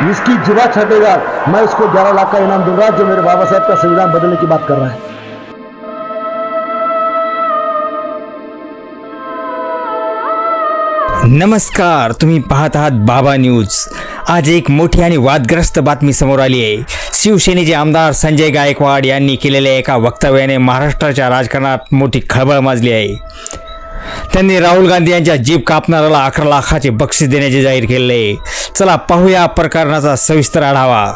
इसकी जीवा छटेगा मैं उसको ग्यारह लाख का इनाम दूँगा जो मेरे बाबा साहब का संविधान बदलने की बात कर रहा है। नमस्कार, तुम्ही पाहत आहात बाबा न्यूज़. आज एक मोठी आणि वादग्रस्त बातमी समोर आली आहे. शिवसेनेचे आमदार संजय गायकवाड यांनी केलेल्या एका वक्तव्याने महाराष्ट्राच्या राजकारणात मोठी खळबळ माजली आहे. त्यांनी राहुल गांधी यांच्या जीप कापणाऱ्याला अकरा लाखाचे बक्षीस देण्याचे जाहीर केले आहे. चला पाहूया प्रकरणाचा सविस्तर आढावा.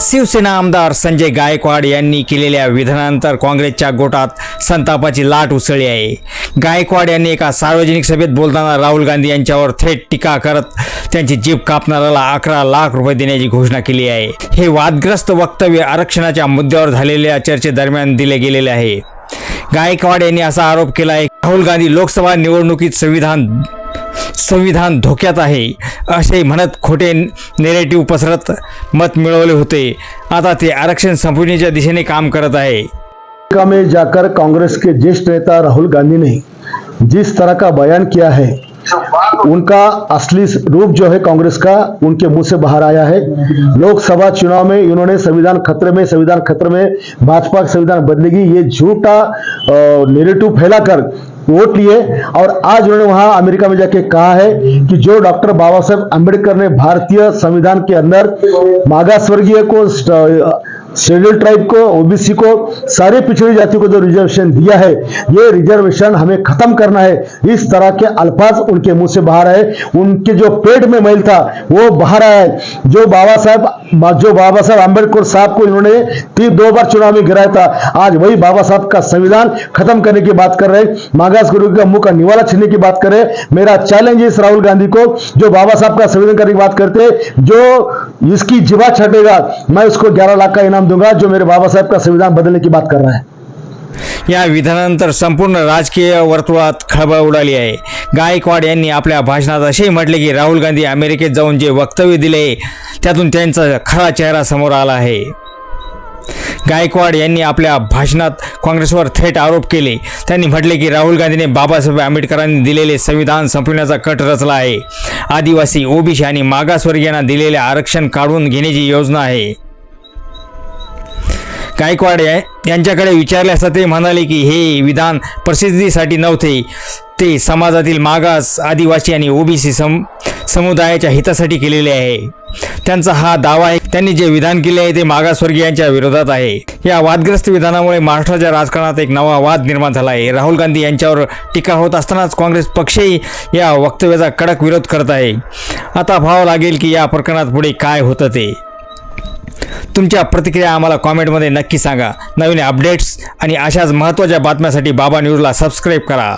शिवसेना आमदार संजय गायकवाड यांनी केलेल्या विधानानंतर काँग्रेसच्या गोटात संतापाची लाट उसळली आहे. गायकवाड यांनी एका सार्वजनिक सभेत बोलताना राहुल गांधी यांच्यावर थेट टीका करत त्यांची जीप कापणाऱ्याला अकरा लाख रुपये देण्याची घोषणा केली आहे. हे वादग्रस्त वक्तव्य आरक्षणाच्या मुद्द्यावर झालेल्या चर्चेदरम्यान दिले गेलेले आहे. गायकवाड यांनी असा आरोप केला आहे राहुल गांधी लोकसभा निवडणुकीत संविधान संविधान धोक्यात आहे असे म्हणत खोटे नेरेटिव्ह पसरत मत मिळवले होते. आता ते आरक्षण संपवण्याच्या दिशेने काम करत आहे. अमेरिका में जाकर कांग्रेस के ज्येष्ठ नेता राहुल गांधी ने जिस तरह का बयान किया है उनका असली रूप जो है कांग्रेस का उनके मुंह से बाहर आया है। लोकसभा चुनाव में इन्होंने संविधान खतरे में संविधान खतरे में भाजपा संविधान बदलेगी ये झूठा नेरेटिव फैलाकर वोट लिए और आज उन्होंने वहां अमेरिका में जाके कहा है कि जो डॉक्टर बाबा साहेब अम्बेडकर ने भारतीय संविधान के अंदर मागासवर्गीय को शेड्यूल ट्राइब को, ओबीसी को, सारे पिछड़ी जाति को जो रिजर्वेशन दिया है, ये रिजर्वेशन हमें खत्म करना है। इस तरह के अल्फाज उनके मुँह से बाहर आए। उनके जो पेट में मैल था, वो बाहर आया है। जो बाबा साहब जो बाबा साहब अंबेडकर साहब को इन्होंने तीन दो बार चुनाव में गिराया था, आज वही बाबा साहब का संविधान खत्म करने की बात कर रहे मागास गुरु का मुँह का निवाला छीनने की बात कर रहे मेरा चैलेंज इस राहुल गांधी को, जो बाबा साहब का संविधान करने की बात करते जो इसकी जीवा छटेगा। मैं उसको ग्यारह लाख का इनाम दूंगा जो मेरे बाबा साहब का संविधान बदलने की बात कर रहा है। या विधानानंतर संपूर्ण राजकीय वर्तुळात खळबळ उडाली आहे. गायकवाड यांनी आपल्या भाषणात असेही म्हटले की राहुल गांधी अमेरिकेत जाऊन जे वक्तव्य दिले त्यातून त्यांचा खरा चेहरा समोर आला आहे. गायकवाड यांनी आपल्या भाषणात काँग्रेसवर थेट आरोप केले. त्यांनी म्हटले की राहुल गांधीने बाबासाहेब आंबेडकरांनी दिलेले संविधान संपवण्याचा कट रचला आहे. आदिवासी ओबीसी आणि मागासवर्गीयांना दिलेले आरक्षण काढून घेण्याची योजना आहे. गायकवाड यांच्याकडे विचारले असता ते म्हणाले की हे विधान प्रसिद्धीसाठी नव्हते. ते समाजातील मागास आदिवासी आणि ओबीसी सम समुदायाच्या हितासाठी केलेले आहे. त्यांचा हा दावा आहे. त्यांनी जे विधान केले आहे ते मागासवर्गीयांच्या विरोधात आहे. या वादग्रस्त विधानामुळे महाराष्ट्राच्या राजकारणात एक नवा वाद निर्माण झाला आहे. राहुल गांधी यांच्यावर टीका होत असतानाच काँग्रेस पक्षही या वक्तव्याचा कडक विरोध करत आहे. आता भाव लागेल की या प्रकरणात पुढे काय होतं ते. तुमच्या प्रतिक्रिया आम्हाला कॉमेंटमध्ये नक्की सांगा. नवीन अपडेट्स आणि अशाच महत्त्वाच्या बातम्यासाठी बाबा न्यूजला सबस्क्राईब करा.